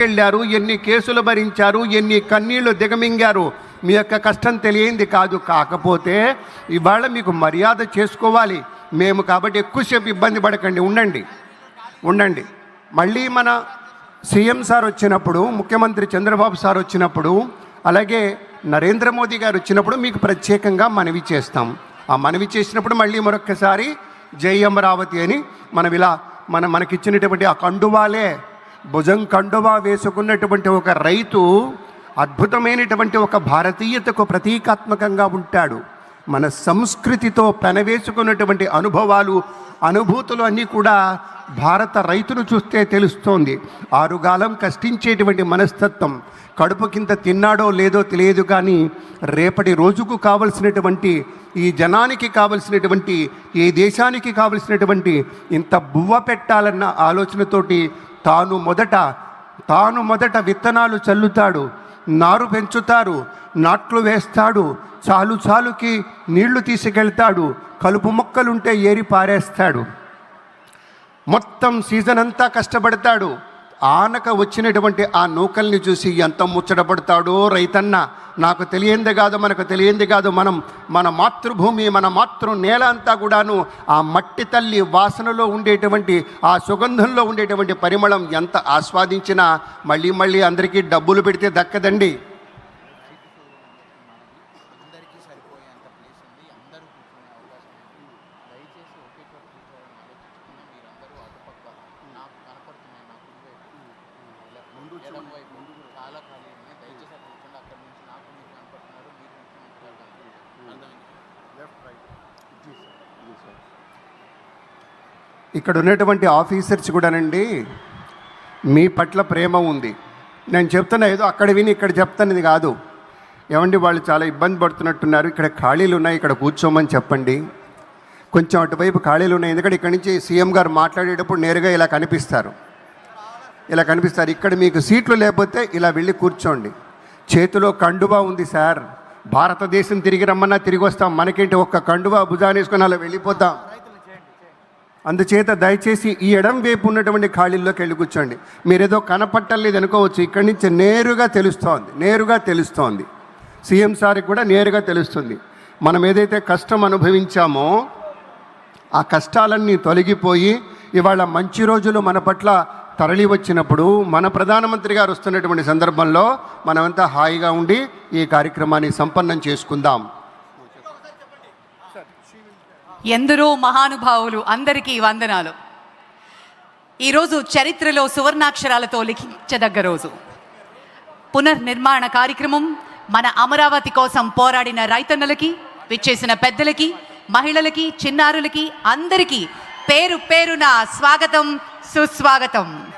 వెళ్ళారు ఎన్ని కేసులు భరించారు ఎన్ని కన్నీళ్ళు దిగమింగారు మీ యొక్క కష్టం తెలియంది కాదు. కాకపోతే ఇవాళ మీకు మర్యాద చేసుకోవాలి. మేము కాబట్టి ఎక్కువసేపు ఇబ్బంది పడకండి. ఉండండి. ఉండండి. మళ్ళీ మన సీఎం సార్ వచ్చినప్పుడు ముఖ్యమంత్రి చంద్రబాబు సార్ వచ్చినప్పుడు అలాగే నరేంద్ర మోదీ గారు వచ్చినప్పుడు మీకు ప్రత్యేకంగా మనవి చేస్తాం. ఆ మనవి చేసినప్పుడు మళ్ళీ మరొక్కసారి జై అమరావతి అని మనం ఇలా మన మనకిచ్చినటువంటి ఆ కండువాలే భుజం కండువా వేసుకున్నటువంటి ఒక రైతు అద్భుతమైనటువంటి ఒక భారతీయతకు ప్రతీకాత్మకంగా ఉంటాడు. మన సంస్కృతితో పెనవేసుకున్నటువంటి అనుభవాలు అనుభూతులు అన్నీ కూడా భారత రైతును చూస్తే తెలుస్తోంది. ఆరుగాలం కష్టించేటువంటి మనస్తత్వం కడుపు కింద తిన్నాడో లేదో తెలియదు కానీ రేపటి రోజుకు కావలసినటువంటి ఈ జనానికి కావలసినటువంటి ఈ దేశానికి కావలసినటువంటి ఇంత బువ్వ పెట్టాలన్న ఆలోచనతోటి తాను మొదట తాను మొదట విత్తనాలు చల్లుతాడు నారు పెంచుతారు నాట్లు వేస్తాడు చాలు చాలుకి నీళ్ళు తీసుకెళ్తాడు కలుపు మొక్కలుంటే ఏరి పారేస్తాడు. మొత్తం సీజన్ అంతా కష్టపడతాడు. ఆనక వచ్చినటువంటి ఆ నూకల్ని చూసి ఎంత ముచ్చటపడతాడో రైతన్న. నాకు తెలియంది కాదు మనకు తెలియంది కాదు మనం మన మాతృభూమి మన మాతృ నేల అంతా కూడాను ఆ మట్టి తల్లి వాసనలో ఉండేటువంటి ఆ సుగంధంలో ఉండేటువంటి పరిమళం ఎంత ఆస్వాదించినా మళ్ళీ మళ్ళీ అందరికీ డబ్బులు పెడితే దక్కదండి అందరికీ సరిపోయేంత ప్లేస్ ఉంది అందరూ కూర్చునే అవకాశం ఉంది దయచేసి ఒకే చోట కూర్చోవాలని ఆలోచించుకున్నాం మీరందరూ అటుపక్క నాకు కుడి వైపు ఎడం వైపు చాలా ఖాళీ ఉన్నాయి. దయచేసి అక్కడ కూర్చోండి. అక్కడ నుంచి నాకు మీరు కనపడుతున్నారు. మీరు కూర్చున్నట్టుగా కనపడుతున్నారు. అర్థమైంది. ఇక్కడ ఉన్నటువంటి ఆఫీసర్స్ కూడానండి మీ పట్ల ప్రేమ ఉంది. నేను చెప్తున్నా ఏదో అక్కడ విని ఇక్కడ చెప్తానది కాదు. ఏమండి వాళ్ళు చాలా ఇబ్బంది పడుతున్నట్టున్నారు. ఇక్కడ ఖాళీలు ఉన్నాయి. ఇక్కడ కూర్చోమని చెప్పండి. కొంచెం అటువైపు ఖాళీలు ఉన్నాయి. ఎందుకంటే ఇక్కడ నుంచి సీఎం గారు మాట్లాడేటప్పుడు నేరుగా ఇలా కనిపిస్తారు. ఇలా కనిపిస్తారు. ఇక్కడ మీకు సీట్లు లేకపోతే ఇలా వెళ్ళి కూర్చోండి. చేతిలో కండువా ఉంది సార్. భారతదేశం తిరిగి రమ్మన్నా తిరిగి వస్తాం. మనకేంటి ఒక్క కండువా భుజానేసుకొని అలా వెళ్ళిపోతాం. అందుచేత దయచేసి ఈ ఎడం వైపు ఉన్నటువంటి ఖాళీల్లోకి వెళ్ళి కూర్చోండి. మీరేదో కనపట్టలేదు అనుకోవచ్చు. ఇక్కడి నుంచి నేరుగా తెలుస్తోంది. నేరుగా తెలుస్తోంది. సీఎం సార్కి కూడా నేరుగా తెలుస్తుంది. మనం ఏదైతే కష్టం అనుభవించామో ఆ కష్టాలన్నీ తొలగిపోయి ఇవాళ మంచి రోజులు మన పట్ల తరలి వచ్చినప్పుడు మన ప్రధానమంత్రి గారు వస్తున్నటువంటి సందర్భంలో మనమంతా హాయిగా ఉండి ఈ కార్యక్రమాన్ని సంపన్నం చేసుకుందాం. ఎందరో మహానుభావులు అందరికీ వందనాలు. ఈరోజు చరిత్రలో సువర్ణాక్షరాలతో లిఖించదగ్గ రోజు. పునర్నిర్మాణ కార్యక్రమం మన అమరావతి కోసం పోరాడిన రైతన్నలకి విచ్చేసిన పెద్దలకి మహిళలకి చిన్నారులకి అందరికీ పేరు పేరున స్వాగతం. సుస్వాగతం.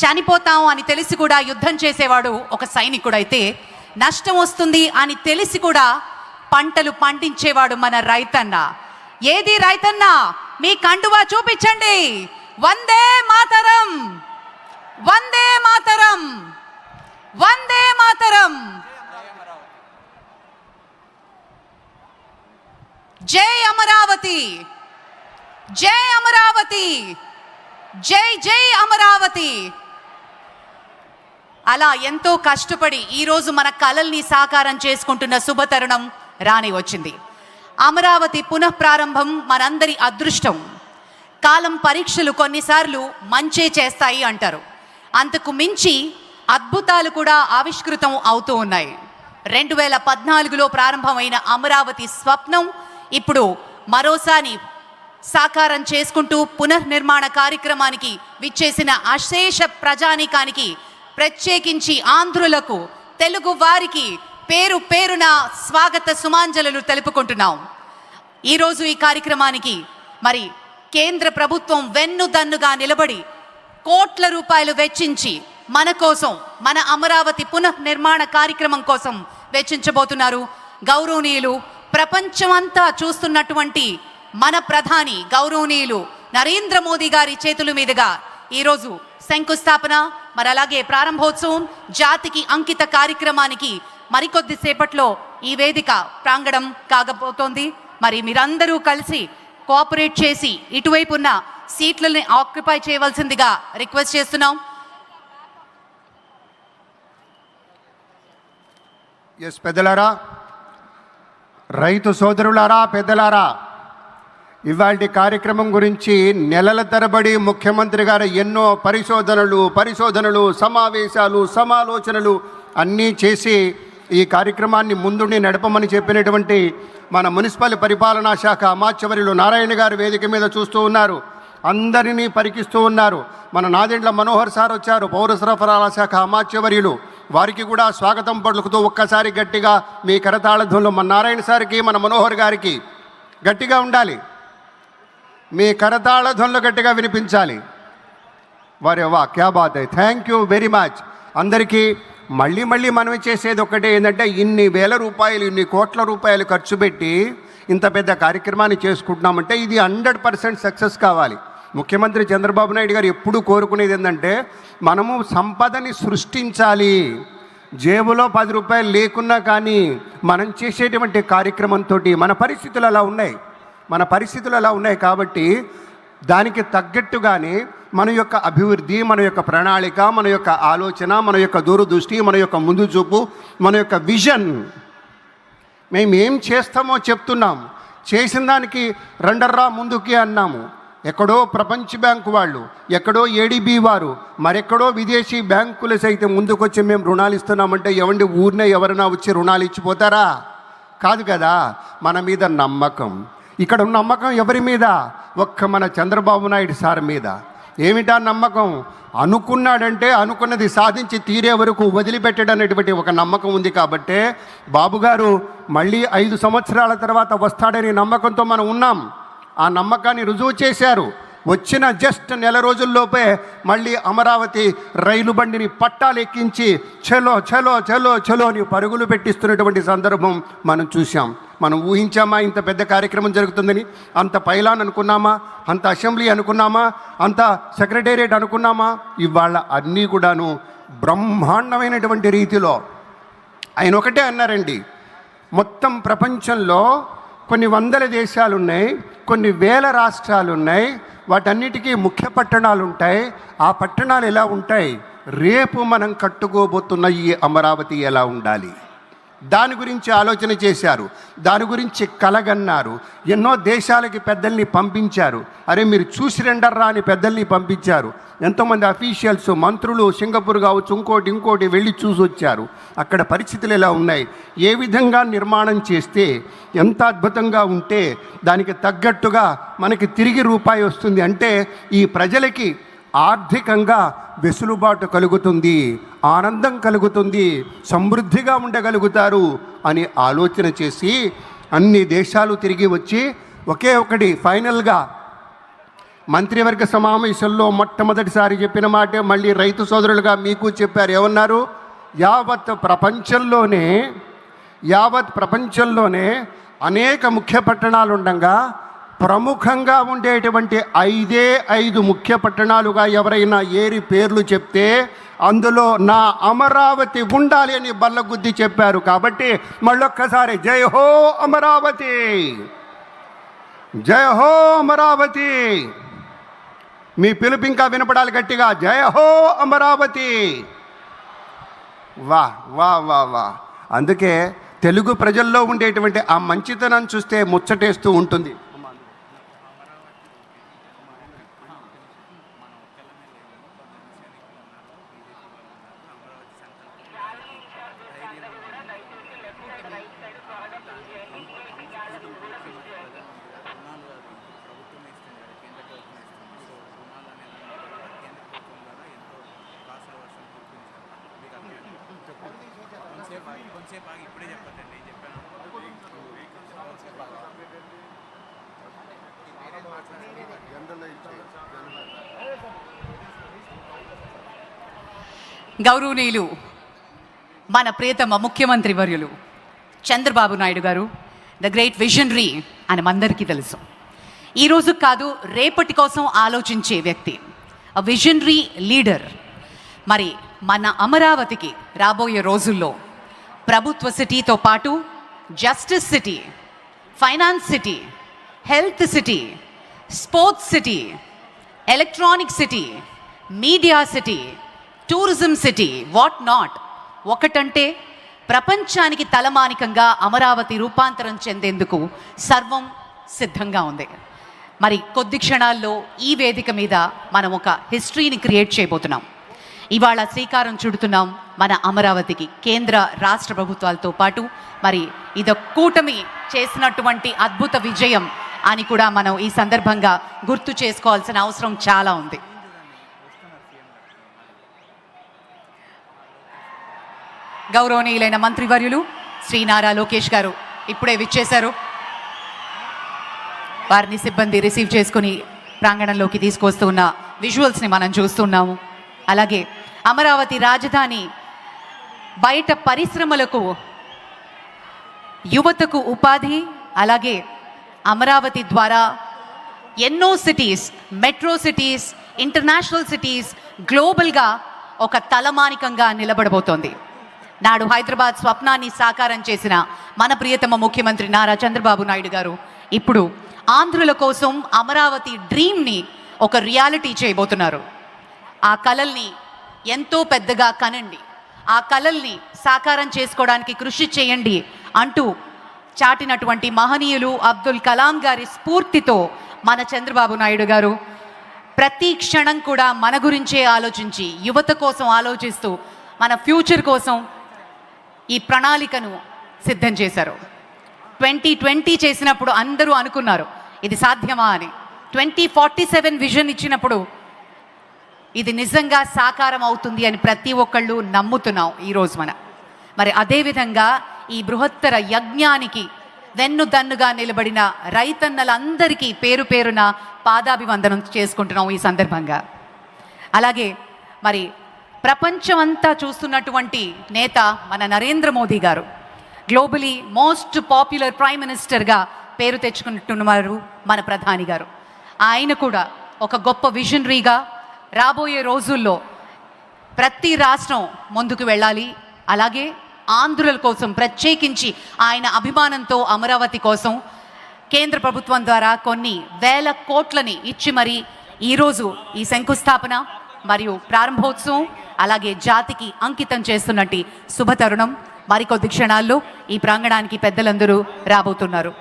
చనిపోతాం అని తెలిసి కూడా యుద్ధం చేసేవాడు ఒక సైనికుడైతే నష్టం వస్తుంది అని తెలిసి కూడా పంటలు పండించేవాడు మన రైతన్న. ఏది రైతన్న? మీ కండువా చూపించండి. వందే మాతరం. వందే మాతరం. వందే మాతరం. జై అమరావతి. జై అమరావతి. జై జై అమరావతి. అలా ఎంతో కష్టపడి ఈరోజు మన కలల్ని సాకారం చేసుకుంటున్న శుభతరుణం రాని వచ్చింది. అమరావతి పునఃప్రారంభం మనందరి అదృష్టం. కాలం పరీక్షలు కొన్నిసార్లు మంచే చేస్తాయి అంటారు. అంతకు మించి అద్భుతాలు కూడా ఆవిష్కృతం అవుతూ ఉన్నాయి. రెండు వేల పద్నాలుగులో ప్రారంభమైన అమరావతి స్వప్నం ఇప్పుడు మరోసారి సాకారం చేసుకుంటూ పునర్నిర్మాణ కార్యక్రమానికి విచ్చేసిన అశేష ప్రజానీకానికి ప్రత్యేకించి ఆంధ్రులకు తెలుగు వారికి పేరు పేరున స్వాగత సుమాంజలు తెలుపుకుంటున్నాం. ఈరోజు ఈ కార్యక్రమానికి మరి కేంద్ర ప్రభుత్వం వెన్నుదన్నుగా నిలబడి కోట్ల రూపాయలు వెచ్చించి మన కోసం మన అమరావతి పునఃనిర్మాణ కార్యక్రమం కోసం వెచ్చించబోతున్నారు గౌరవనీయులు ప్రపంచమంతా చూస్తున్నటువంటి మన ప్రధాని గౌరవనీయులు నరేంద్ర మోదీ గారి చేతుల మీదుగా ఈరోజు శంకుస్థాపన మరి అలాగే ప్రారంభోత్సవం జాతికి అంకిత కార్యక్రమానికి మరికొద్ది సేపట్లో ఈ వేదిక ప్రాంగణం కాగబోతోంది మరి మీరందరూ కలిసి కోఆపరేట్ చేసి ఇటువైపు ఉన్న సీట్లని ఆక్యుపై చేయవలసిందిగా రిక్వెస్ట్ చేస్తున్నాం. ఎస్ పెద్దలారా రైతు సోదరులారా పెద్దలారా ఇవాళ కార్యక్రమం గురించి నెలల తరబడి ముఖ్యమంత్రి గారు ఎన్నో పరిశోధనలు పరిశోధనలు సమావేశాలు సమాలోచనలు అన్నీ చేసి ఈ కార్యక్రమాన్ని ముందుండి నడపమని చెప్పినటువంటి మన మున్సిపల్ పరిపాలనా శాఖ అమాత్యవరులు నారాయణ గారు వేదిక మీద చూస్తూ ఉన్నారు. అందరినీ పరికిస్తూ ఉన్నారు. మన నాదెండ్ల మనోహర్ సార్ వచ్చారు పౌర సరఫరాల శాఖ అమాత్యవర్యులు వారికి కూడా స్వాగతం పలుకుతూ ఒక్కసారి గట్టిగా మీ కరతాళధ్వంలో మన నారాయణ సార్కి మన మనోహర్ గారికి గట్టిగా ఉండాలి. మీ కరతాళ ధ్వనులు గట్టిగా వినిపించాలి. వారి వా క్యా బాత్ థ్యాంక్ యూ వెరీ మచ్ అందరికీ మళ్ళీ మళ్ళీ మనం చేసేది ఒకటే ఏంటంటే ఇన్ని వేల రూపాయలు ఇన్ని కోట్ల రూపాయలు ఖర్చు పెట్టి ఇంత పెద్ద కార్యక్రమాన్ని చేసుకుంటున్నామంటే ఇది హండ్రెడ్ పర్సెంట్ సక్సెస్ కావాలి. ముఖ్యమంత్రి చంద్రబాబు నాయుడు గారు ఎప్పుడు కోరుకునేది ఏంటంటే మనము సంపదని సృష్టించాలి. జేబులో పది రూపాయలు లేకున్నా కానీ మనం చేసేటువంటి కార్యక్రమంతో మన పరిస్థితులు అలా ఉన్నాయి. మన పరిస్థితులు అలా ఉన్నాయి కాబట్టి దానికి తగ్గట్టుగానే మన యొక్క అభివృద్ధి మన యొక్క ప్రణాళిక మన యొక్క ఆలోచన మన యొక్క దూరదృష్టి మన యొక్క ముందు చూపు మన యొక్క విజన్. మేము ఏం చేస్తామో చెప్తున్నాం. చేసిన దానికి రెండర్రా ముందుకి అన్నాము. ఎక్కడో ప్రపంచ బ్యాంకు వాళ్ళు ఎక్కడో ఏడీబీ వారు మరెక్కడో విదేశీ బ్యాంకులు అయితే ముందుకొచ్చి మేము రుణాలు ఇస్తున్నామంటే ఎవండి ఊరినే ఎవరైనా వచ్చి రుణాలు ఇచ్చిపోతారా? కాదు కదా మన మీద నమ్మకం. ఇక్కడ ఉన్న నమ్మకం ఎవరి మీద? ఒక్క మన చంద్రబాబు నాయుడు సార్ మీద. ఏమిటా నమ్మకం? అనుకున్నాడంటే అనుకున్నది సాధించి తీరే వరకు వదిలిపెట్టడనేటువంటి ఒక నమ్మకం ఉంది కాబట్టే బాబుగారు మళ్ళీ ఐదు సంవత్సరాల తర్వాత వస్తాడనే నమ్మకంతో మనం ఉన్నాం. ఆ నమ్మకాన్ని రుజువు చేశారు. వచ్చిన జస్ట్ నెల రోజుల్లోపే మళ్ళీ అమరావతి రైలు బండిని పట్టాలెక్కించి చలో చలో చలో చలో అని పరుగులు పెట్టిస్తున్నటువంటి సందర్భం మనం చూసాం మనం ఊహించామా ఇంత పెద్ద కార్యక్రమం జరుగుతుందని? అంత పైలాన్ అనుకున్నామా? అంత అసెంబ్లీ అనుకున్నామా? అంత సెక్రటేరియట్ అనుకున్నామా? ఇవాళ అన్నీ కూడాను బ్రహ్మాండమైనటువంటి రీతిలో. ఆయన ఒకటే అన్నారండి మొత్తం ప్రపంచంలో కొన్ని వందల దేశాలు ఉన్నాయి కొన్ని వేల రాష్ట్రాలు ఉన్నాయి వాటన్నిటికీ ముఖ్య పట్టణాలు ఉంటాయి ఆ పట్టణాలు ఎలా ఉంటాయి? రేపు మనం కట్టుకోబోతున్న ఈ అమరావతి ఎలా ఉండాలి? దాని గురించి ఆలోచన చేశారు. దాని గురించి కలగన్నారు. ఎన్నో దేశాలకి పెద్దల్ని పంపించారు. అరే మీరు చూసి రెండర్రా అని పెద్దల్ని పంపించారు. ఎంతోమంది అఫీషియల్స్ మంత్రులు సింగపూర్ కావచ్చు ఇంకోటి ఇంకోటి వెళ్ళి చూసి వచ్చారు. అక్కడ పరిస్థితులు ఎలా ఉన్నాయి? ఏ విధంగా నిర్మాణం చేస్తే ఎంత అద్భుతంగా ఉంటే దానికి తగ్గట్టుగా మనకి తిరిగి రూపాయి వస్తుంది. అంటే ఈ ప్రజలకి ఆర్థికంగా వెసులుబాటు కలుగుతుంది ఆనందం కలుగుతుంది సమృద్ధిగా ఉండగలుగుతారు అని ఆలోచన చేసి అన్ని దేశాలు తిరిగి వచ్చి ఒకే ఒకటి ఫైనల్గా మంత్రివర్గ సమావేశంలో మొట్టమొదటిసారి చెప్పిన మాటే మళ్ళీ రైతు సోదరులుగా మీకు చెప్పారు. ఏమన్నారు? యావత్ ప్రపంచంలోనే యావత్ ప్రపంచంలోనే అనేక ముఖ్య పట్టణాలు ఉండగా ప్రముఖంగా ఉండేటువంటి ఐదే ఐదు ముఖ్య పట్టణాలుగా ఎవరైనా ఏరి పేర్లు చెప్తే అందులో నా అమరావతి ఉండాలి అని బల్లగుద్ది చెప్పారు కాబట్టి మళ్ళొక్కసారి జై హో అమరావతి! జయ హో అమరావతి! మీ పిలుపు ఇంకా వినపడాలి గట్టిగా జయ హో అమరావతి! వా వా వా వా. అందుకే తెలుగు ప్రజల్లో ఉండేటువంటి ఆ మంచితనం చూస్తే ముచ్చటేస్తూ ఉంటుంది. కొంచెంసేపు ఆగి ఇప్పుడే చెప్పండి నేను చెప్పాను. గౌరవనీయులు మన ప్రియతమ ముఖ్యమంత్రి వర్యులు చంద్రబాబు నాయుడు గారు ద గ్రేట్ విజనరీ అని అందరికీ తెలుసు. ఈరోజు కాదు రేపటి కోసం ఆలోచించే వ్యక్తి విజనరీ లీడర్ మరి మన అమరావతికి రాబోయే రోజుల్లో ప్రభుత్వ సిటీతో పాటు justice city finance city health city sports city electronic city media city tourism city what not ఒకటంటే ప్రపంచానికి తలమానికంగా అమరావతి రూపాంతరం చెందేందుకు సర్వం సిద్ధంగా ఉంది. మరి కొద్ది క్షణాల్లో ఈ వేదిక మీద మనం ఒక హిస్టరీని క్రియేట్ చేయబోతున్నాం. ఇవాళ శ్రీకారం చుడుతున్నాం మన అమరావతికి కేంద్ర రాష్ట్ర ప్రభుత్వాలతో పాటు మరి ఇదొక కూటమి చేసినటువంటి అద్భుత విజయం అని కూడా మనం ఈ సందర్భంగా గుర్తు చేసుకోవాల్సిన అవసరం చాలా ఉంది. గౌరవనీయులైన మంత్రివర్యులు శ్రీ నారా లోకేష్ గారు ఇప్పుడే విచ్చేశారు. వారిని సిబ్బంది రిసీవ్ చేసుకుని ప్రాంగణంలోకి తీసుకొస్తున్న విజువల్స్ని మనం చూస్తున్నాము. అలాగే అమరావతి రాజధాని బయట పరిశ్రమలకు యువతకు ఉపాధి అలాగే అమరావతి ద్వారా ఎన్నో cities metro cities international cities గ్లోబల్గా ఒక తలమానికంగా నిలబడబోతోంది. నాడు హైదరాబాద్ స్వప్నాన్ని సాకారం చేసిన మన ప్రియతమ ముఖ్యమంత్రి నారా చంద్రబాబు నాయుడు గారు ఇప్పుడు ఆంధ్రుల కోసం అమరావతి డ్రీమ్ని ఒక రియాలిటీ చేయబోతున్నారు. ఆ కలల్ని ఎంతో పెద్దగా కనండి. ఆ కలల్ని సాకారం చేసుకోవడానికి కృషి చేయండి అంటూ చాటినటువంటి మహనీయులు అబ్దుల్ కలాం గారి స్ఫూర్తితో మన చంద్రబాబు నాయుడు గారు ప్రతి క్షణం కూడా మన గురించే ఆలోచించి యువత కోసం ఆలోచిస్తూ మన ఫ్యూచర్ కోసం ఈ ప్రణాళికను సిద్ధం చేశారు. ట్వంటీ ట్వంటీ చేసినప్పుడు అందరూ అనుకున్నారు ఇది సాధ్యమా అని. ట్వంటీ ఫార్టీ సెవెన్ విజన్ ఇచ్చినప్పుడు ఇది నిజంగా సాకారం అవుతుంది అని ప్రతి ఒక్కళ్ళు నమ్ముతున్నాం ఈరోజు మన. మరి అదేవిధంగా ఈ బృహత్తర యజ్ఞానికి వెన్ను దన్నుగా నిలబడిన రైతన్నలందరికీ పేరు పేరున పాదాభివందనం చేసుకుంటున్నాం ఈ సందర్భంగా. అలాగే మరి ప్రపంచమంతా చూస్తున్నటువంటి నేత మన నరేంద్ర మోదీ గారు గ్లోబలీ మోస్ట్ పాపులర్ ప్రైమ్ మినిస్టర్గా పేరు తెచ్చుకుంటున్నారు మన ప్రధాని గారు. ఆయన కూడా ఒక గొప్ప విజనరీగా రాబోయే రోజుల్లో ప్రతి రాష్ట్రం ముందుకు వెళ్ళాలి. అలాగే ఆంధ్రుల కోసం ప్రత్యేకించి ఆయన అభిమానంతో అమరావతి కోసం కేంద్ర ప్రభుత్వం ద్వారా కొన్ని వేల కోట్లని ఇచ్చి మరి ఈరోజు ఈ శంకుస్థాపన మరియు ప్రారంభోత్సవం అలాగే జాతికి అంకితం చేస్తున్నట్టు శుభతరుణం. మరికొద్ది క్షణాల్లో ఈ ప్రాంగణానికి పెద్దలందరూ రాబోతున్నారు.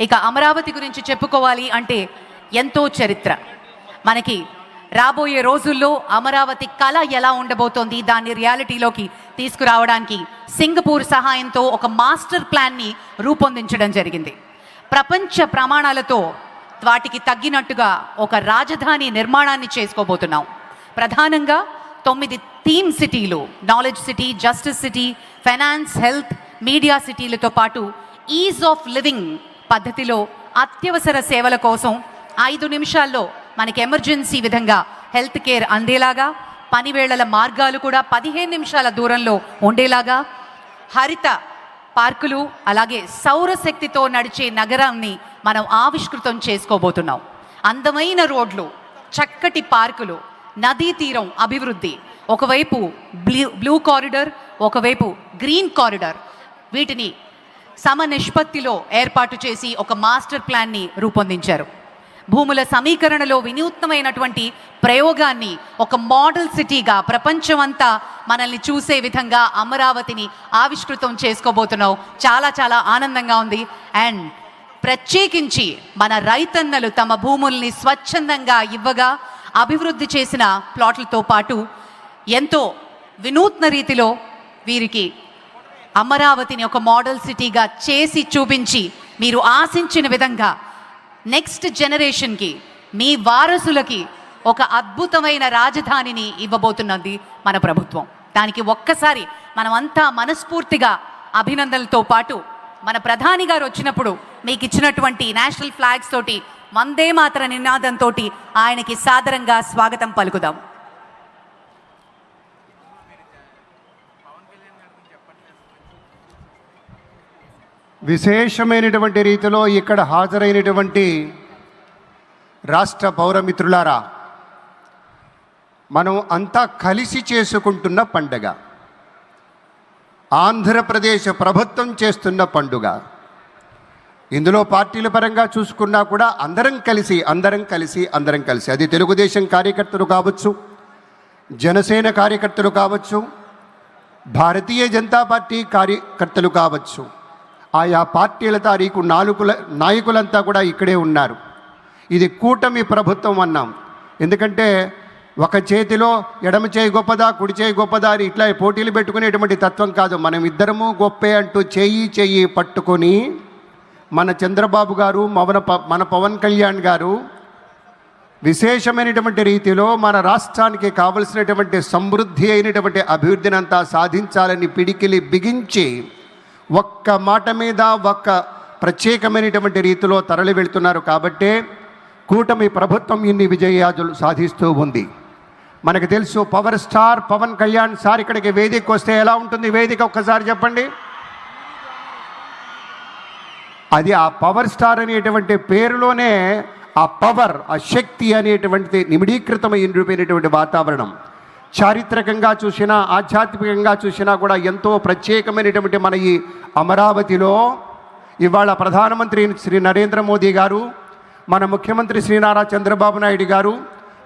ఇక అమరావతి గురించి చెప్పుకోవాలి అంటే ఎంతో చరిత్ర. మనకి రాబోయే రోజుల్లో అమరావతి కళ ఎలా ఉండబోతోంది? దాన్ని రియాలిటీలోకి తీసుకురావడానికి సింగపూర్ సహాయంతో ఒక మాస్టర్ ప్లాన్ని రూపొందించడం జరిగింది. ప్రపంచ ప్రమాణాలతో వాటికి తగ్గినట్టుగా ఒక రాజధాని నిర్మాణాన్ని చేసుకోబోతున్నాం. ప్రధానంగా తొమ్మిది థీమ్ సిటీలు knowledge city justice city finance health media సిటీలతో పాటు ఈజ్ ఆఫ్ లివింగ్ పద్ధతిలో అత్యవసర సేవల కోసం ఐదు నిమిషాల్లో మనకి ఎమర్జెన్సీ విధంగా హెల్త్ కేర్ అందేలాగా పనివేళల మార్గాలు కూడా పదిహేను నిమిషాల దూరంలో ఉండేలాగా హరిత పార్కులు అలాగే సౌరశక్తితో నడిచే నగరాన్ని మనం ఆవిష్కృతం చేసుకోబోతున్నాం. అందమైన రోడ్లు చక్కటి పార్కులు నదీ తీరం అభివృద్ధి. ఒకవైపు బ్లూ బ్లూ కారిడార్ ఒకవైపు గ్రీన్ కారిడార్. వీటిని సమ నిష్పత్తిలో ఏర్పాటు చేసి ఒక మాస్టర్ ప్లాన్ని రూపొందించారు. భూముల సమీకరణలో వినూత్నమైనటువంటి ప్రయోగాన్ని ఒక మోడల్ సిటీగా ప్రపంచమంతా మనల్ని చూసే విధంగా అమరావతిని ఆవిష్కృతం చేసుకోబోతున్నావు. చాలా చాలా ఆనందంగా ఉంది. అండ్ ప్రత్యేకించి మన రైతన్నలు తమ భూముల్ని స్వచ్ఛందంగా ఇవ్వగా అభివృద్ధి చేసిన ప్లాట్లతో పాటు ఎంతో వినూత్న రీతిలో వీరికి అమరావతిని ఒక మోడల్ సిటీగా చేసి చూపించి మీరు ఆశించిన విధంగా నెక్స్ట్ జనరేషన్కి మీ వారసులకి ఒక అద్భుతమైన రాజధానిని ఇవ్వబోతున్నది మన ప్రభుత్వం. దానికి ఒక్కసారి మనమంతా మనస్ఫూర్తిగా అభినందనలతో పాటు మన ప్రధాని గారు వచ్చినప్పుడు మీకు ఇచ్చినటువంటి నేషనల్ ఫ్లాగ్స్ తోటి వందే మాత్ర నినాదంతో ఆయనకి సాదరంగా స్వాగతం పలుకుదాం. విశేషమైనటువంటి రీతిలో ఇక్కడ హాజరైనటువంటి రాష్ట్ర పౌరమిత్రులారా మనం అంతా కలిసి చేసుకుంటున్న పండగ. ఆంధ్రప్రదేశ్ ప్రభుత్వం చేస్తున్న పండుగ. ఇందులో పార్టీల పరంగా చూసుకున్నా కూడా అందరం కలిసి అందరం కలిసి అందరం కలిసి. అది తెలుగుదేశం కార్యకర్తలు కావచ్చు జనసేన కార్యకర్తలు కావచ్చు భారతీయ జనతా పార్టీ కార్యకర్తలు కావచ్చు. ఆయా పార్టీల తారీఖు నాలుగుల నాయకులంతా కూడా ఇక్కడే ఉన్నారు. ఇది కూటమి ప్రభుత్వం అన్నాం. ఎందుకంటే ఒక చేతిలో ఎడమ చేయి గొప్పదా కుడి చేయి గొప్పదా అని ఇట్లా పోటీలు పెట్టుకునేటువంటి తత్వం కాదు. మనం ఇద్దరము గొప్పే అంటూ చేయి చెయ్యి పట్టుకొని మన చంద్రబాబు గారు మవన ప- మన పవన్ కళ్యాణ్ గారు విశేషమైనటువంటి రీతిలో మన రాష్ట్రానికి కావలసినటువంటి సమృద్ధి అయినటువంటి అభివృద్ధిని అంతా సాధించాలని పిడికిలి బిగించి ఒక్క మాట మీద ఒక్క ప్రత్యేకమైనటువంటి రీతిలో తరలి వెళ్తున్నారు కాబట్టే కూటమి ప్రభుత్వం ఇన్ని విజయాలు సాధిస్తూ ఉంది. మనకు తెలుసు power star Pawan Kalyan sir ఇక్కడికి వేదిక వస్తే ఎలా ఉంటుంది? వేదిక ఒక్కసారి చెప్పండి. అది ఆ పవర్ స్టార్ అనేటువంటి పేరులోనే ఆ పవర్ ఆ శక్తి అనేటువంటిది నిమిడీకృతమైనటువంటి వాతావరణం. చారిత్రకంగా చూసినా ఆధ్యాత్మికంగా చూసినా కూడా ఎంతో ప్రత్యేకమైనటువంటి మన ఈ అమరావతిలో ఇవాళ ప్రధానమంత్రి శ్రీ నరేంద్ర మోదీ గారు మన ముఖ్యమంత్రి శ్రీ నారా చంద్రబాబు నాయుడు గారు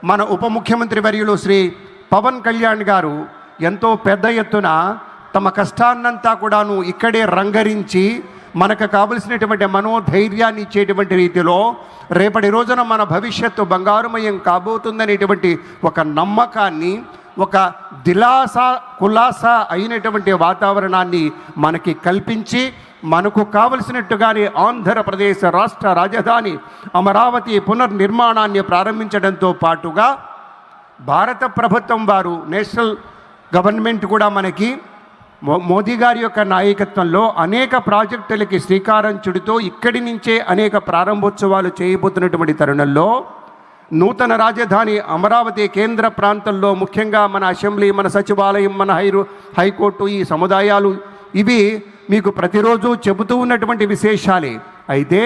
మన ఉప ముఖ్యమంత్రి వర్యులు శ్రీ పవన్ కళ్యాణ్ గారు ఎంతో పెద్ద ఎత్తున తమ కష్టాన్నంతా కూడాను ఇక్కడే రంగరించి మనకు కావలసినటువంటి మనోధైర్యాన్ని ఇచ్చేటువంటి రీతిలో రేపటి రోజున మన భవిష్యత్తు బంగారుమయం కాబోతుందనేటువంటి ఒక నమ్మకాన్ని ఒక దిలాస కులాస అయినటువంటి వాతావరణాన్ని మనకి కల్పించి మనకు కావలసినట్టుగానే ఆంధ్రప్రదేశ్ రాష్ట్ర రాజధాని అమరావతి పునర్నిర్మాణాన్ని ప్రారంభించడంతో పాటుగా భారత ప్రభుత్వం వారు నేషనల్ గవర్నమెంట్ కూడా మనకి మో- మోదీ గారి యొక్క నాయకత్వంలో అనేక ప్రాజెక్టులకి శ్రీకారం చుడుతూ ఇక్కడి నుంచే అనేక ప్రారంభోత్సవాలు చేయబోతున్నటువంటి తరుణంలో నూతన రాజధాని అమరావతి కేంద్ర ప్రాంతంలో ముఖ్యంగా మన అసెంబ్లీ మన సచివాలయం మన హైరు హైకోర్టు ఈ సముదాయాలు ఇవి మీకు ప్రతిరోజు చెబుతూ ఉన్నటువంటి విశేషాలే. అయితే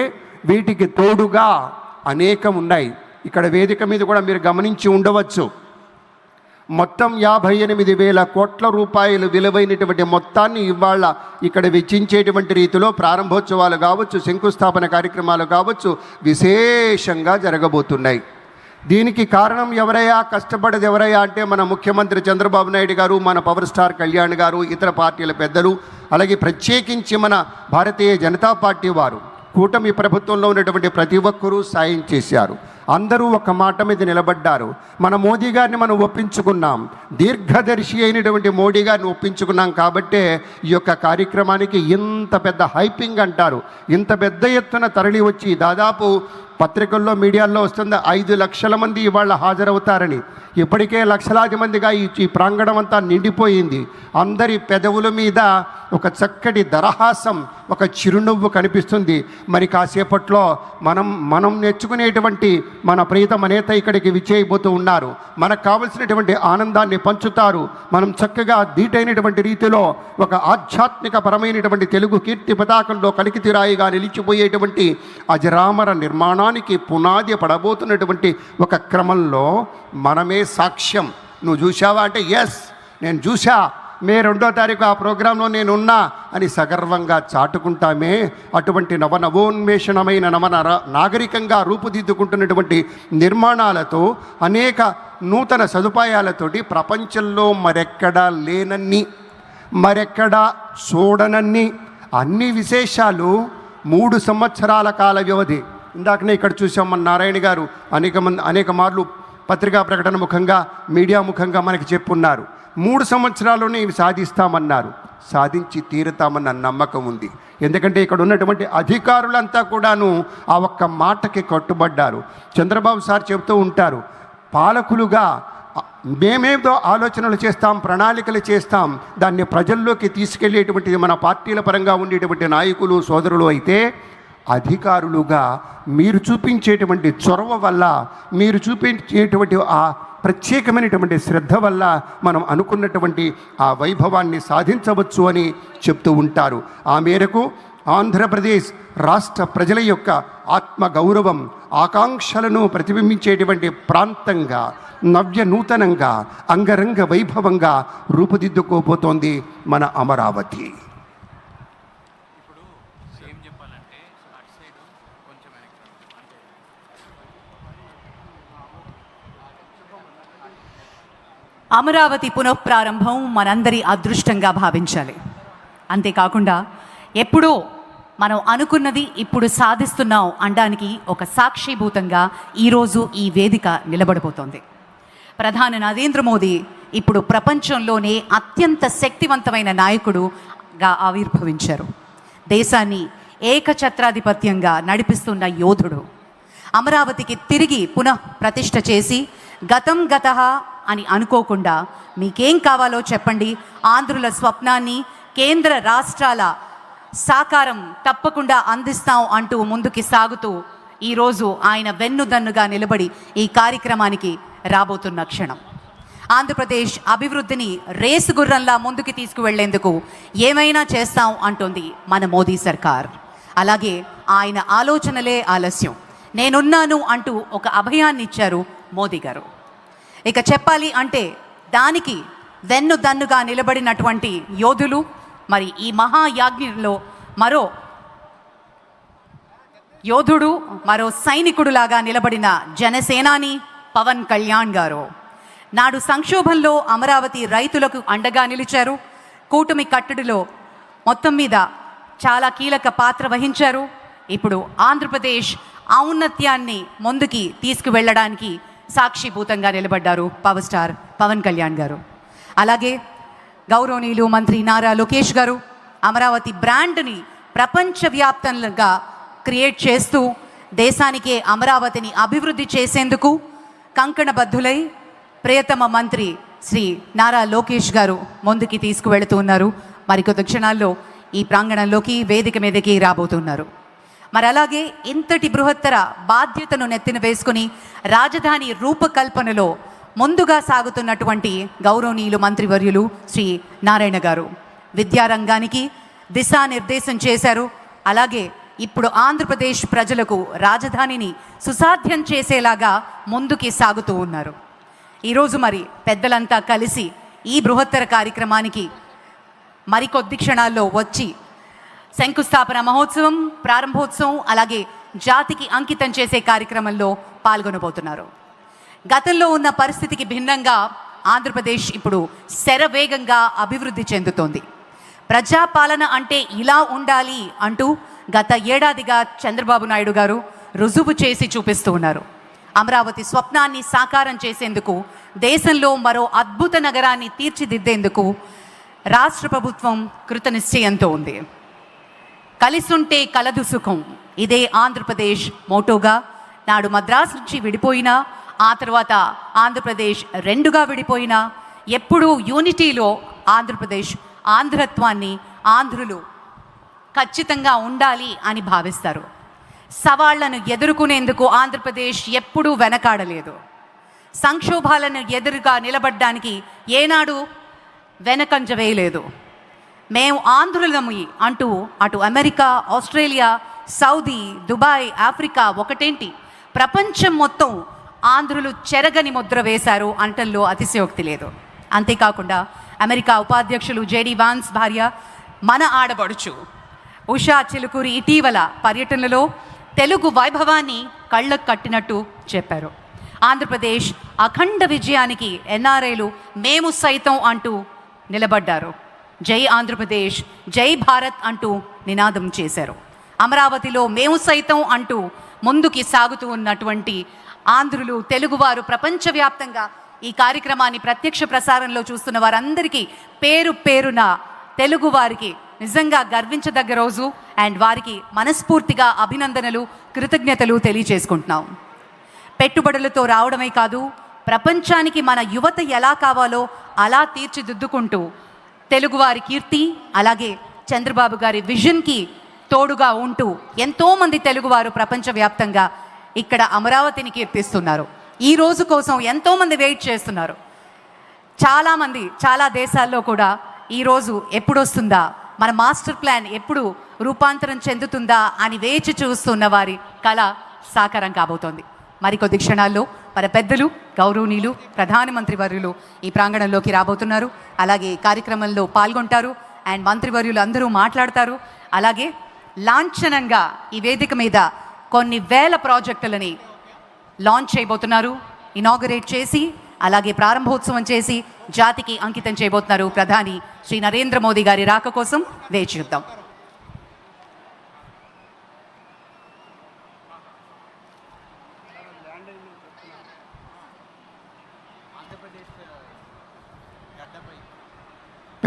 వీటికి తోడుగా అనేకం ఉన్నాయి. ఇక్కడ వేదిక మీద కూడా మీరు గమనించి ఉండవచ్చు. మొత్తం యాభై ఎనిమిది వేల కోట్ల రూపాయలు విలువైనటువంటి మొత్తాన్ని ఇవాళ ఇక్కడ వెచ్చించేటువంటి రీతిలో ప్రారంభోత్సవాలు కావచ్చు శంకుస్థాపన కార్యక్రమాలు కావచ్చు విశేషంగా జరగబోతున్నాయి. దీనికి కారణం ఎవరయ్యా? కష్టపడేది ఎవరయ్యా అంటే మన ముఖ్యమంత్రి చంద్రబాబు నాయుడు గారు మన పవర్ స్టార్ కళ్యాణ్ గారు ఇతర పార్టీల పెద్దలు అలాగే ప్రత్యేకించి మన భారతీయ జనతా పార్టీ వారు. కూటమి ప్రభుత్వంలో ఉన్నటువంటి ప్రతి ఒక్కరూ సాయం చేశారు. అందరూ ఒక మాట మీద నిలబడ్డారు. మన మోదీ గారిని మనం ఒప్పించుకున్నాం. దీర్ఘదర్శి అయినటువంటి మోడీ గారిని ఒప్పించుకున్నాం కాబట్టే ఈ యొక్క కార్యక్రమానికి ఇంత పెద్ద హైపింగ్ అంటారు. ఇంత పెద్ద ఎత్తున తరలి వచ్చి దాదాపు పత్రికల్లో మీడియాల్లో వస్తుంది ఐదు లక్షల మంది ఇవాళ హాజరవుతారని. ఇప్పటికే లక్షలాది మందిగా ఈ ఈ ప్రాంగణం అంతా నిండిపోయింది. అందరి పెదవుల మీద ఒక చక్కటి దరహాసం ఒక చిరునవ్వు కనిపిస్తుంది. మరి కాసేపట్లో మనం మనం నేర్చుకునేటువంటి మన ప్రీతమ నేత ఇక్కడికి విచ్చేయబోతూ ఉన్నారు. మనకు కావలసినటువంటి ఆనందాన్ని పంచుతారు. మనం చక్కగా ధీటైనటువంటి రీతిలో ఒక ఆధ్యాత్మిక పరమైనటువంటి తెలుగు కీర్తి పతాకంలో కలికితిరాయిగా నిలిచిపోయేటువంటి అజరామర నిర్మాణానికి పునాది పడబోతున్నటువంటి ఒక క్రమంలో మనమే సాక్ష్యం. నువ్వు చూసావా అంటే ఎస్ నేను చూసా మే రెండో తారీఖు ఆ ప్రోగ్రాంలో నేను ఉన్నా అని సగర్వంగా చాటుకుంటామే. అటువంటి నవనవోన్మేషణమైన నవ నాగరికంగా రూపుదిద్దుకుంటున్నటువంటి నిర్మాణాలతో అనేక నూతన సదుపాయాలతోటి ప్రపంచంలో మరెక్కడా లేనన్ని మరెక్కడా చూడనన్ని అన్ని విశేషాలు మూడు సంవత్సరాల కాల వ్యవధి. ఇందాకనే ఇక్కడ చూసాం మన నారాయణ గారు అనేక మంది అనేక మార్లు పత్రికా ప్రకటన ముఖంగా మీడియా ముఖంగా మనకి చెప్పున్నారు. మూడు సంవత్సరాల్లోనే ఇవి సాధిస్తామన్నారు. సాధించి తీరుతామన్న నమ్మకం ఉంది. ఎందుకంటే ఇక్కడ ఉన్నటువంటి అధికారులంతా కూడాను ఆ ఒక్క మాటకి కట్టుబడ్డారు. చంద్రబాబు సార్ చెబుతూ ఉంటారు పాలకులుగా మేమేదో ఆలోచనలు చేస్తాం ప్రణాళికలు చేస్తాం. దాన్ని ప్రజల్లోకి తీసుకెళ్ళేటువంటి మన పార్టీల పరంగా ఉండేటువంటి నాయకులు సోదరులు అయితే అధికారులుగా మీరు చూపించేటువంటి చొరవ వల్ల మీరు చూపించేటువంటి ఆ ప్రత్యేకమైనటువంటి శ్రద్ధ వల్ల మనం అనుకున్నటువంటి ఆ వైభవాన్ని సాధించవచ్చు అని చెప్తూ ఉంటారు. ఆ మేరకు ఆంధ్రప్రదేశ్ రాష్ట్ర ప్రజల యొక్క ఆత్మ గౌరవం ఆకాంక్షలను ప్రతిబింబించేటువంటి ప్రాంతంగా నవ్య నూతనంగా అంగరంగ వైభవంగా రూపుదిద్దుకోబోతోంది మన అమరావతి ఇప్పుడు ఏం చెప్పాలంటే అటు సైడ్ కొంచెం వెనక్కి రండి. అంటే అమరావతి పునఃప్రారంభం మనందరి అదృష్టంగా భావించాలి. అంతేకాకుండా ఎప్పుడో మనం అనుకున్నది ఇప్పుడు సాధిస్తున్నాం అనడానికి ఒక సాక్షిభూతంగా ఈరోజు ఈ వేదిక నిలబడబోతోంది. ప్రధాని నరేంద్ర మోదీ ఇప్పుడు ప్రపంచంలోనే అత్యంత శక్తివంతమైన నాయకుడుగా ఆవిర్భవించారు. దేశాన్ని ఏకఛత్రాధిపత్యంగా నడిపిస్తున్న యోధుడు. అమరావతికి తిరిగి పునః ప్రతిష్ట చేసి గతం గత అని అనుకోకుండా మీకేం కావాలో చెప్పండి. ఆంధ్రుల స్వప్నాన్ని కేంద్ర రాష్ట్రాల సాకారం తప్పకుండా అందిస్తాం అంటూ ముందుకి సాగుతూ ఈరోజు ఆయన వెన్నుదన్నుగా నిలబడి ఈ కార్యక్రమానికి రాబోతున్న క్షణం. ఆంధ్రప్రదేశ్ అభివృద్ధిని రేసు గుర్రంలా ముందుకు తీసుకువెళ్ళేందుకు ఏమైనా చేస్తాం అంటుంది మన మోదీ సర్కార్. అలాగే ఆయన ఆలోచనలే ఆలస్యం. నేనున్నాను అంటూ ఒక అభయాన్ని ఇచ్చారు మోదీ గారు. ఇక చెప్పాలి అంటే దానికి వెన్ను దన్నుగా నిలబడినటువంటి యోధులు మరి ఈ మహాయాజ్ఞలో మరో యోధుడు మరో సైనికుడులాగా నిలబడిన జనసేనాని పవన్ కళ్యాణ్ గారు. నాడు సంక్షోభంలో అమరావతి రైతులకు అండగా నిలిచారు. కూటమి కట్టడిలో మొత్తం మీద చాలా కీలక పాత్ర వహించారు. ఇప్పుడు ఆంధ్రప్రదేశ్ ఔన్నత్యాన్ని ముందుకి తీసుకువెళ్ళడానికి సాక్షిభూతంగా నిలబడ్డారు పవర్ స్టార్ పవన్ కళ్యాణ్ గారు. అలాగే గౌరవనీయులు మంత్రి నారా లోకేష్ గారు అమరావతి బ్రాండ్ని ప్రపంచవ్యాప్తంగా క్రియేట్ చేస్తూ దేశానికే అమరావతిని అభివృద్ధి చేసేందుకు కంకణబద్ధులై ప్రియతమ మంత్రి శ్రీ నారా లోకేష్ గారు ముందుకి తీసుకువెళుతూ ఉన్నారు. మరికొద్ది క్షణాల్లో ఈ ప్రాంగణంలోకి వేదిక మీదకి రాబోతున్నారు. మరి అలాగే ఇంతటి బృహత్తర బాధ్యతను నెత్తిన వేసుకుని రాజధాని రూపకల్పనలో ముందుగా సాగుతున్నటువంటి గౌరవనీయులు మంత్రివర్యులు శ్రీ నారాయణ గారు. విద్యారంగానికి దిశానిర్దేశం చేశారు. అలాగే ఇప్పుడు ఆంధ్రప్రదేశ్ ప్రజలకు రాజధానిని సుసాధ్యం చేసేలాగా ముందుకి సాగుతూ ఉన్నారు. ఈరోజు మరి పెద్దలంతా కలిసి ఈ బృహత్తర కార్యక్రమానికి మరికొద్ది క్షణాల్లో వచ్చి శంకుస్థాపన మహోత్సవం ప్రారంభోత్సవం అలాగే జాతికి అంకితం చేసే కార్యక్రమంలో పాల్గొనబోతున్నారు. గతంలో ఉన్న పరిస్థితికి భిన్నంగా ఆంధ్రప్రదేశ్ ఇప్పుడు శరవేగంగా అభివృద్ధి చెందుతోంది. ప్రజాపాలన అంటే ఇలా ఉండాలి అంటూ గత ఏడాదిగా చంద్రబాబు నాయుడు గారు రుజువు చేసి చూపిస్తూ ఉన్నారు. అమరావతి స్వప్నాన్ని సాకారం చేసేందుకు దేశంలో మరో అద్భుత నగరాన్ని తీర్చిదిద్దేందుకు రాష్ట్ర ప్రభుత్వం కృతనిశ్చయంతో ఉంది. కలిసుంటే కలదు సుఖం. ఇదే ఆంధ్రప్రదేశ్ మోటోగా. నాడు మద్రాసు నుంచి విడిపోయినా ఆ తర్వాత ఆంధ్రప్రదేశ్ రెండుగా విడిపోయినా ఎప్పుడూ యూనిటీలో ఆంధ్రప్రదేశ్ ఆంధ్రత్వాన్ని ఆంధ్రులు ఖచ్చితంగా ఉండాలి అని భావిస్తారు. సవాళ్ళను ఎదుర్కొనేందుకు ఆంధ్రప్రదేశ్ ఎప్పుడూ వెనకాడలేదు. సంక్షోభాలను ఎదురుగా నిలబడ్డానికి ఏనాడు వెనకంజ వేయలేదు. మేము ఆంధ్రులమి అంటూ అటు America Australia Saudi Dubai Africa ఒకటేంటి? ప్రపంచం మొత్తం ఆంధ్రులు చెరగని ముద్ర వేశారు అంటల్లో అతిశయోక్తి లేదు. అంతేకాకుండా అమెరికా ఉపాధ్యక్షులు జేడీ వాన్స్ భార్య మన ఆడబడుచు. ఉషా చిలుకూరి ఇటీవల పర్యటనలో తెలుగు వైభవాన్ని కళ్ళకు కట్టినట్టు చెప్పారు. ఆంధ్రప్రదేశ్ అఖండ విజయానికి ఎన్ఆర్ఐలు మేము సైతం అంటూ నిలబడ్డారు. జై ఆంధ్రప్రదేశ్ జై భారత్ అంటూ నినాదం చేశారు. అమరావతిలో మేము సైతం అంటూ ముందుకి సాగుతూ ఉన్నటువంటి ఆంధ్రులు తెలుగువారు ప్రపంచవ్యాప్తంగా ఈ కార్యక్రమాన్ని ప్రత్యక్ష ప్రసారంలో చూస్తున్న వారందరికీ పేరు పేరున తెలుగు వారికి నిజంగా గర్వించదగ్గ రోజు అండ్ వారికి మనస్ఫూర్తిగా అభినందనలు కృతజ్ఞతలు తెలియజేసుకుంటున్నాం. పెట్టుబడులతో రావడమే కాదు ప్రపంచానికి మన యువత ఎలా కావాలో అలా తీర్చిదిద్దుకుంటూ తెలుగువారి కీర్తి అలాగే చంద్రబాబు గారి విజన్కి తోడుగా ఉంటూ ఎంతోమంది తెలుగువారు ప్రపంచవ్యాప్తంగా ఇక్కడ అమరావతిని కీర్తిస్తున్నారు. ఈ రోజు కోసం ఎంతోమంది వెయిట్ చేస్తున్నారు. చాలామంది చాలా దేశాల్లో కూడా ఈరోజు ఎప్పుడొస్తుందా? మన మాస్టర్ ప్లాన్ ఎప్పుడు రూపాంతరం చెందుతుందా అని వేచి చూస్తున్న వారి కళ సాకారం కాబోతోంది. మరికొద్ది క్షణాల్లో మన పెద్దలు గౌరవనీయులు ప్రధానమంత్రి వర్యులు ఈ ప్రాంగణంలోకి రాబోతున్నారు. అలాగే కార్యక్రమంలో పాల్గొంటారు అండ్ మంత్రివర్యులు అందరూ మాట్లాడతారు. అలాగే లాంఛనంగా ఈ వేదిక మీద కొన్ని వేల ప్రాజెక్టులని లాంచ్ చేయబోతున్నారు. ఇనాగరేట్ చేసి అలాగే ప్రారంభోత్సవం చేసి జాతికి అంకితం చేయబోతున్నారు ప్రధాని శ్రీ నరేంద్ర మోదీ గారి రాక కోసం వేచి చూద్దాం.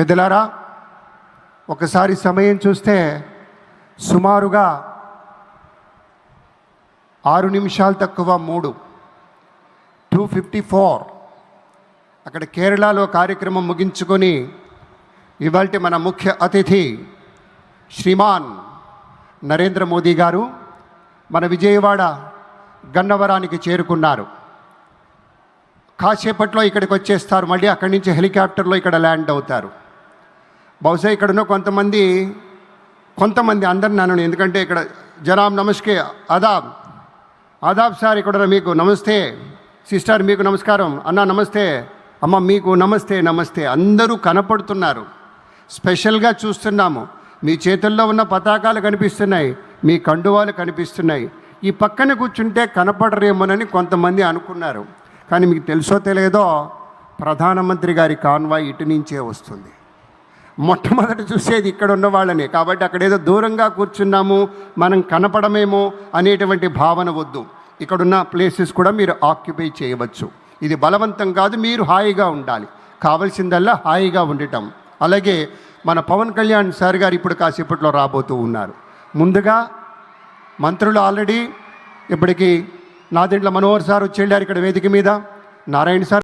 పెద్దలారా ఒకసారి సమయం చూస్తే సుమారుగా ఆరు నిమిషాలు తక్కువ మూడు. Two fifty four. అక్కడ కేరళలో కార్యక్రమం ముగించుకొని ఇవాళ మన ముఖ్య అతిథి శ్రీమాన్ నరేంద్ర మోదీ గారు మన విజయవాడ గన్నవరానికి చేరుకున్నారు. కాసేపట్లో ఇక్కడికి వచ్చేస్తారు. మళ్ళీ అక్కడి నుంచి హెలికాప్టర్లో ఇక్కడ ల్యాండ్ అవుతారు. బహుశా ఇక్కడ ఉన్న కొంతమంది కొంతమంది అందరిని నన్ను ఎందుకంటే ఇక్కడ జనాబ్ నమస్కే ఆదాబ్. ఆదాబ్ సార్ ఇక్కడ మీకు నమస్తే. సిస్టర్ మీకు నమస్కారం. అన్న నమస్తే. అమ్మ మీకు నమస్తే నమస్తే. అందరూ కనపడుతున్నారు. స్పెషల్గా చూస్తున్నాము. మీ చేతుల్లో ఉన్న పతాకాలు కనిపిస్తున్నాయి. మీ కండువాలు కనిపిస్తున్నాయి. ఈ పక్కన కూర్చుంటే కనపడరేమోనని కొంతమంది అనుకున్నారు. కానీ మీకు తెలుసో తెలియదో ప్రధానమంత్రి గారి కాన్వాయ్ ఇటు నుంచే వస్తుంది. మొట్టమొదట చూసేది ఇక్కడ ఉన్న వాళ్ళని. కాబట్టి అక్కడ ఏదో దూరంగా కూర్చున్నాము మనం కనపడమేమో అనేటువంటి భావన వద్దు. ఇక్కడున్న ప్లేసెస్ కూడా మీరు ఆక్యుపై చేయవచ్చు. ఇది బలవంతం కాదు మీరు హాయిగా ఉండాలి. కావలసిందల్లా హాయిగా ఉండటం. అలాగే మన పవన్ కళ్యాణ్ సార్ గారు ఇప్పుడు కాసేపట్లో రాబోతూ ఉన్నారు. ముందుగా మంత్రులు ఆల్రెడీ ఇప్పటికీ నాదెండ్ల మనోహర్ సార్ వచ్చి వెళ్ళారు ఇక్కడ వేదిక మీద. నారాయణ సార్